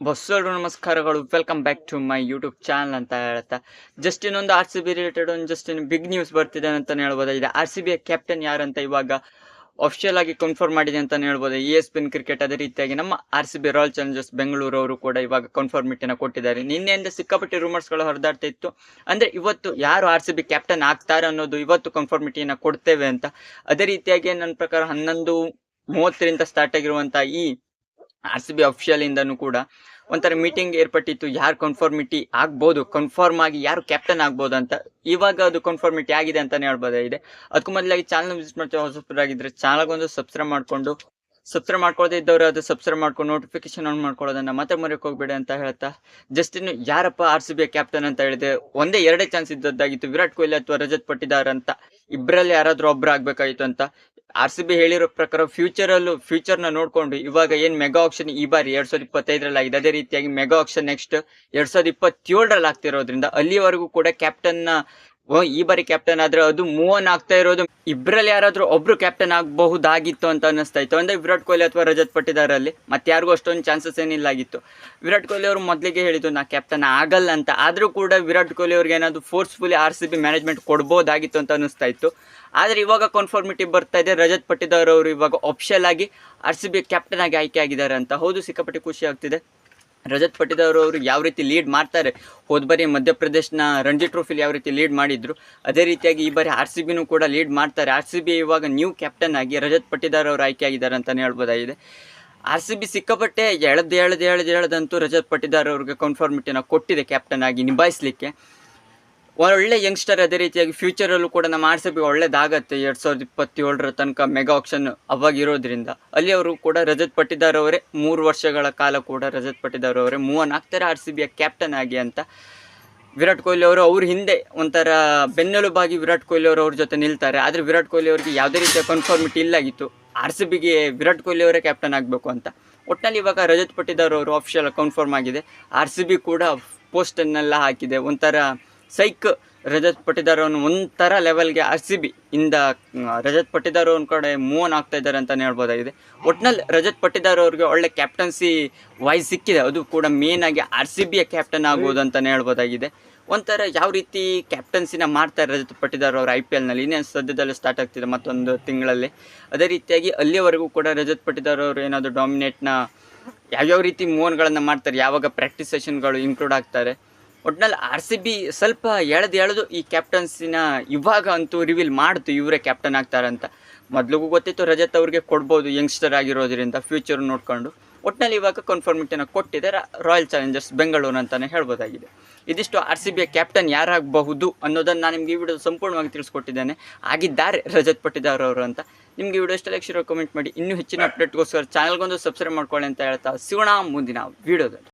ಬಸ್ಸರು ನಮಸ್ಕಾರಗಳು. Welcome back to my YouTube channel ಅಂತ ಹೇಳ್ತಾ ಜಸ್ಟ್ ಇನ್ನೊಂದು ಆರ್ ಸಿ ಬಿ ರಿಲೇಟೆಡ್ ಒಂದು ಜಸ್ಟ್ ಬಿಗ್ ನ್ಯೂಸ್ ಬರ್ತಿದೆ ಅಂತಲೇ ಹೇಳ್ಬೋದಾಗಿದೆ ಆರ್ ಸಿ ಬಿಯ ಕ್ಯಾಪ್ಟನ್ ಅಂತ ಇವಾಗ ಅಫಿಷಿಯಲ್ ಆಗಿ ಕನ್ಫರ್ಮ್ ಮಾಡಿದೆ ಅಂತಲೇ ಹೇಳ್ಬೋದು? ಇ ಎಸ್ ಪಿನ್ ಕ್ರಿಕೆಟ್ ಅದೇ ರೀತಿಯಾಗಿ ನಮ್ಮ R C B royal challengers Bengaluru ಅವರು ಕೂಡ ಇವಾಗ ಕನ್ಫರ್ಮಿಟಿನ ಕೊಟ್ಟಿದ್ದಾರೆ. ನಿನ್ನೆಯಿಂದ ಸಿಕ್ಕಾಪಟ್ಟೆ ರೂಮರ್ಸ್ಗಳು ಹರಿದಾಡ್ತಾ ಇತ್ತು. ಅಂದರೆ ಇವತ್ತು ಯಾರು ಆರ್ ಸಿ ಬಿ ಕ್ಯಾಪ್ಟನ್ ಆಗ್ತಾರೆ ಅನ್ನೋದು ಇವತ್ತು ಕನ್ಫರ್ಮಿಟಿಯನ್ನು ಕೊಡ್ತೇವೆ ಅಂತ. ಅದೇ ರೀತಿಯಾಗಿ ನನ್ನ ಪ್ರಕಾರ ಹನ್ನೊಂದು ಮೂವತ್ತರಿಂದ ಸ್ಟಾರ್ಟ್ ಆಗಿರುವಂಥ ಈ ಆರ್ ಸಿ ಬಿ ಅಫಿಷಿಯಲ್ ಇಂದನೂ ಕೂಡ ಒಂಥರ ಮೀಟಿಂಗ್ ಏರ್ಪಟ್ಟಿತ್ತು. ಯಾರು ಕನ್ಫರ್ಮಿಟಿ ಆಗ್ಬೋದು ಕನ್ಫರ್ಮ್ ಆಗಿ ಯಾರು ಕ್ಯಾಪ್ಟನ್ ಆಗ್ಬೋದು ಅಂತ. ಇವಾಗ ಅದು ಕನ್ಫರ್ಮಿಟಿ ಆಗಿದೆ ಅಂತಲೇ ಹೇಳ್ಬೋದಾಗಿದೆ ಅದಕ್ಕೂ ಮೊದಲಾಗಿ ಚಾನಲ್ ವಿಸಿಟ್ ಮಾಡ್ತೀವಿ ಹೊಸಬರಾಗಿದ್ರೆ ಚಾನಲ್ಗೊಂದು ಸಬ್ಸ್ಕ್ರೈಬ್ ಮಾಡ್ಕೊಂಡು ಸಬ್ಸ್ಕ್ರೈಬ್ ಮಾಡ್ಕೊಳ್ಳದೆ ಇದ್ದವರು ಅದು ಸಬ್ಸ್ಕ್ರೈಬ್ ಮಾಡ್ಕೊಂಡು ನೋಟಿಫಿಕೇಶನ್ ಆನ್ ಮಾಡ್ಕೊಳ್ಳೋದನ್ನ ಮತ್ತೆ ಮರೆಯಕ್ಕೆ ಹೋಗ್ಬೇಡಿ ಅಂತ ಹೇಳ್ತಾ ಜಸ್ಟ್ ಇನ್ನು ಯಾರಪ್ಪ ಆರ್ ಸಿ ಬಿ ಕ್ಯಾಪ್ಟನ್ ಅಂತ ಹೇಳಿದೆ ಒಂದೇ ಎರಡೇ ಚಾನ್ಸ್ ಇದ್ದದ್ದಾಗಿತ್ತು. ವಿರಾಟ್ ಕೊಹ್ಲಿ ಅಥವಾ ರಜತ್ ಪಟ್ಟಿದಾರ್ ಅಂತ. ಇಬ್ಬರಲ್ಲಿ ಯಾರಾದರೂ ಒಬ್ಬರು ಆಗಬೇಕಾಯಿತು ಅಂತ. ಆರ್ ಸಿ ಬಿ ಹೇಳಿರೋ ಪ್ರಕಾರ ಫ್ಯೂಚರ್ ಅಲ್ಲೂ ಫ್ಯೂಚರ್ನ ನೋಡ್ಕೊಂಡು ಇವಾಗ ಏನ್ ಮೆಗಾ ಆಕ್ಷನ್ ಈ ಬಾರಿ ಎರಡ್ ಸಾವಿರದ ಇಪ್ಪತ್ತೈದರಲ್ಲಿ ಆಗಿದೆ. ಅದೇ ರೀತಿಯಾಗಿ ಮೆಗಾ ಆಕ್ಷನ್ ನೆಕ್ಸ್ಟ್ ಎರಡ್ ಸಾವಿರದ ಇಪ್ಪತ್ತೇಳರಲ್ಲಿ ಆಗ್ತಿರೋದ್ರಿಂದ ಅಲ್ಲಿವರೆಗೂ ಕೂಡ ಕ್ಯಾಪ್ಟನ್ನ ಈ ಬಾರಿ ಕ್ಯಾಪ್ಟನ್ ಆದ್ರೆ ಅದು ಮೂವ್ ಆಗ್ತಾ ಇರೋದು. ಇಬ್ಬರಲ್ಲಿ ಯಾರಾದ್ರೂ ಒಬ್ರು ಕ್ಯಾಪ್ಟನ್ ಆಗಬಹುದಾಗಿತ್ತು ಅಂತ ಅನಿಸ್ತಾ ಇತ್ತು. ಅಂದ್ರೆ ವಿರಾಟ್ ಕೊಹ್ಲಿ ಅಥವಾ ರಜತ್ ಪಟ್ಟಿದಾರಲ್ಲಿ ಮತ್ತೆ ಯಾರಿಗೂ ಅಷ್ಟೊಂದು ಚಾನ್ಸಸ್ ಏನಿಲ್ಲ ಆಗಿತ್ತು ವಿರಾಟ್ ಕೊಹ್ಲಿ ಅವರು ಮೊದಲಿಗೆ ಹೇಳಿದ್ದು, ನಾ ಕ್ಯಾಪ್ಟನ್ ಆಗಲ್ಲ ಅಂತ. ಆದ್ರೂ ಕೂಡ ವಿರಾಟ್ ಕೊಹ್ಲಿ ಅವ್ರಿಗೆ ಏನಾದ್ರು forcefully R C B management ಕೊಡ್ಬೋದಾಗಿತ್ತು ಅಂತ ಅನಿಸ್ತಾ ಇತ್ತು. ಆದ್ರೆ ಇವಾಗ ಕನ್ಫರ್ಮಿಟಿ ಬರ್ತಾ ಇದೆ. ರಜತ್ ಪಟ್ಟಿದಾರ್ ಅವರು ಇವಾಗ ಆಫಿಷಿಯಲ್ ಆಗಿ ಆರ್ ಸಿ ಬಿ ಕ್ಯಾಪ್ಟನ್ ಆಗಿ ಆಯ್ಕೆ ಆಗಿದ್ದಾರೆ ಅಂತ. ಹೌದು, ಸಿಕ್ಕಾಪಟ್ಟೆ ಖುಷಿ ಆಗ್ತಿದೆ. ರಜತ್ ಪಟ್ಟಿದಾರ್ ಅವರು ಯಾವ ರೀತಿ ಲೀಡ್ ಮಾಡ್ತಾರೆ, ಹೋದ ಬಾರಿ ಮಧ್ಯಪ್ರದೇಶನ ರಣಜಿ ಟ್ರೋಫಿಲಿ ಯಾವ ರೀತಿ ಲೀಡ್ ಮಾಡಿದ್ರು, ಅದೇ ರೀತಿಯಾಗಿ ಈ ಬಾರಿ ಆರ್ ಸಿ ಬಿನೂ ಕೂಡ ಲೀಡ್ ಮಾಡ್ತಾರೆ. ಆರ್ ಸಿ ಬಿ ಇವಾಗ ನ್ಯೂ ಕ್ಯಾಪ್ಟನ್ ಆಗಿ ರಜತ್ ಪಟ್ಟಿದಾರ್ ಅವರು ಆಯ್ಕೆ ಆಗಿದ್ದಾರೆ ಅಂತಲೇ ಹೇಳ್ಬೋದಾಗಿದೆ. ಆರ್ ಸಿ ಬಿ ಸಿಕ್ಕಾಪಟ್ಟೆ ಎಳೆದು ಎಳೆದು ಎಳೆದು ಎಳೆದಂತೂ ರಜತ್ ಪಟ್ಟಿದಾರ್ ಅವ್ರಿಗೆ ಕನ್ಫರ್ಮಿಟಿನ ಕೊಟ್ಟಿದೆ ಕ್ಯಾಪ್ಟನ್ ಆಗಿ ನಿಭಾಯಿಸಲಿಕ್ಕೆ. ಒಳ್ಳೆ ಯಂಗ್ಸ್ಟರ್ ಅದೇ ರೀತಿಯಾಗಿ ಫ್ಯೂಚರಲ್ಲೂ ಕೂಡ ನಮ್ಮ ಆರ್ ಸಿ ಬಿ ಒಳ್ಳೇದಾಗತ್ತೆ. ಎರಡು ಸಾವಿರದ ಇಪ್ಪತ್ತೇಳರ ತನಕ ಮೆಗಾ ಆಕ್ಷನ್ ಅವಾಗ ಇರೋದ್ರಿಂದ ಅಲ್ಲಿ ಅವರು ಕೂಡ ರಜತ್ ಪಟ್ಟಿದಾರ್ ಅವರೇ, ಮೂರು ವರ್ಷಗಳ ಕಾಲ ಕೂಡ ರಜತ್ ಪಟ್ಟಿದಾರ್ ಅವರೇ ಮೂವನ್ ಆಗ್ತಾರೆ ಆರ್ ಸಿ ಬಿಯ ಕ್ಯಾಪ್ಟನ್ ಆಗಿ ಅಂತ ವಿರಾಟ್ ಕೊಹ್ಲಿ ಅವರು ಅವ್ರ ಹಿಂದೆ ಒಂಥರ ಬೆನ್ನೆಲುಬಾಗಿ ವಿರಾಟ್ ಕೊಹ್ಲಿ ಅವರು ಅವ್ರ ಜೊತೆ ನಿಲ್ತಾರೆ. ಆದರೆ ವಿರಾಟ್ ಕೊಹ್ಲಿ ಅವರಿಗೆ ಯಾವುದೇ ರೀತಿಯ ಕನ್ಫರ್ಮಿಟಿ ಇಲ್ಲಾಗಿತ್ತು. ಆರ್ ಸಿ ಬಿಗೆ ವಿರಾಟ್ ಕೊಹ್ಲಿ ಅವರೇ ಕ್ಯಾಪ್ಟನ್ ಆಗಬೇಕು ಅಂತ. ಒಟ್ಟಿನಲ್ಲಿ ಇವಾಗ ರಜತ್ ಪಟ್ಟಿದಾರ್ ಅವರು ಆಫಿಷಿಯಲ್ ಕನ್ಫರ್ಮ್ ಆಗಿದೆ. ಆರ್ ಸಿ ಬಿ ಕೂಡ ಪೋಸ್ಟನ್ನೆಲ್ಲ ಹಾಕಿದೆ. ಒಂಥರ ಸೈಕ್ ರಜತ್ ಪಟ್ಟಿದಾರ್ ಅವನು ಒಂಥರ ಲೆವೆಲ್ಗೆ ಆರ್ ಸಿ ಬಿ ಇಂದ ರಜತ್ ಪಟ್ಟಿದಾರ್ ಕಡೆ ಮೂವ್ ಆನ್ ಆಗ್ತಾ ಇದ್ದಾರೆ ಅಂತಲೇ ಹೇಳ್ಬೋದಾಗಿದೆ. ಒಟ್ನಲ್ಲಿ ರಜತ್ ಪಟ್ಟಿದಾರ್ ಅವ್ರಿಗೆ ಒಳ್ಳೆ ಕ್ಯಾಪ್ಟನ್ಸಿ ವಾಯ್ಸ್ ಸಿಕ್ಕಿದೆ. ಅದು ಕೂಡ ಮೇನ್ ಆಗಿ ಆರ್ ಸಿ ಬಿಯ ಕ್ಯಾಪ್ಟನ್ ಆಗ್ಬೋದು ಅಂತಲೇ ಹೇಳ್ಬೋದಾಗಿದೆ. ಒಂಥರ ಯಾವ ರೀತಿ ಕ್ಯಾಪ್ಟನ್ಸಿನ ಮಾಡ್ತಾರೆ ರಜತ್ ಪಟ್ಟಿದಾರ್ ಅವರು ಐ ಪಿ ಎಲ್ನಲ್ಲಿ ಇನ್ನೇನು ಸದ್ಯದಲ್ಲೇ ಸ್ಟಾರ್ಟ್ ಆಗ್ತಿದೆ ಮತ್ತೊಂದು ತಿಂಗಳಲ್ಲಿ. ಅದೇ ರೀತಿಯಾಗಿ ಅಲ್ಲಿಯವರೆಗೂ ಕೂಡ ರಜತ್ ಪಟ್ಟಿದಾರ್ ಅವರು ಏನಾದರೂ ಡಾಮಿನೇಟ್ನ ಯಾವ್ಯಾವ ರೀತಿ ಮೂವನ್ಗಳನ್ನು ಮಾಡ್ತಾರೆ? ಯಾವಾಗ ಪ್ರಾಕ್ಟೀಸ್ ಸೆಷನ್ಗಳು ಇನ್ಕ್ಲೂಡ್ ಆಗ್ತಾರೆ? ಒಟ್ನಲ್ಲಿ ಆರ್ ಸಿ ಬಿ ಸ್ವಲ್ಪ ಎಳೆದು ಎಳೆದು ಈ ಕ್ಯಾಪ್ಟನ್ಸಿನ ಇವಾಗ ಅಂತೂ ರಿವೀಲ್ ಮಾಡ್ತು, ಇವರೇ ಕ್ಯಾಪ್ಟನ್ ಆಗ್ತಾರೆ ಅಂತ ಮೊದಲಿಗೂ ಗೊತ್ತಿತ್ತು ರಜತ್ ಅವ್ರಿಗೆ ಕೊಡ್ಬೋದು ಯಂಗ್ಸ್ಟರ್ ಆಗಿರೋದ್ರಿಂದ ಫ್ಯೂಚರ್ ನೋಡಿಕೊಂಡು. ಒಟ್ನಲ್ಲಿ ಇವಾಗ ಕನ್ಫರ್ಮಿಟಿನ ಕೊಟ್ಟಿದೆ ರಾಯಲ್ ಚಾಲೆಂಜರ್ಸ್ ಬೆಂಗಳೂರು ಅಂತಲೇ ಹೇಳ್ಬೋದಾಗಿದೆ. ಇದಿಷ್ಟು ಆರ್ ಸಿ ಬಿಯ ಕ್ಯಾಪ್ಟನ್ ಯಾರಾಗಬಹುದು ಅನ್ನೋದನ್ನು ನಾನು ನಿಮಗೆ ಈ ವಿಡಿಯೋ ಸಂಪೂರ್ಣವಾಗಿ ತಿಳಿಸ್ಕೊಟ್ಟಿದ್ದೇನೆ. ಆಗಿದ್ದಾರೆ ರಜತ್ ಪಟ್ಟಿದಾರ್ ಅವರು ಅಂತ. ನಿಮಗೆ ವಿಡಿಯೋ ಇಷ್ಟ ಲಕ್ಷ ಕಮೆಂಟ್ ಮಾಡಿ, ಇನ್ನೂ ಹೆಚ್ಚಿನ ಅಪ್ಡೇಟ್ಗೋಸ್ಕರ ಚಾನಲ್ಗೊಂದು ಸಬ್ಸ್ಕ್ರೈಬ್ ಮಾಡ್ಕೊಳ್ಳಿ ಅಂತ ಹೇಳ್ತಾ, ಸಿಗೋಣ ಮುಂದಿನ ವಿಡಿಯೋದಲ್ಲಿ.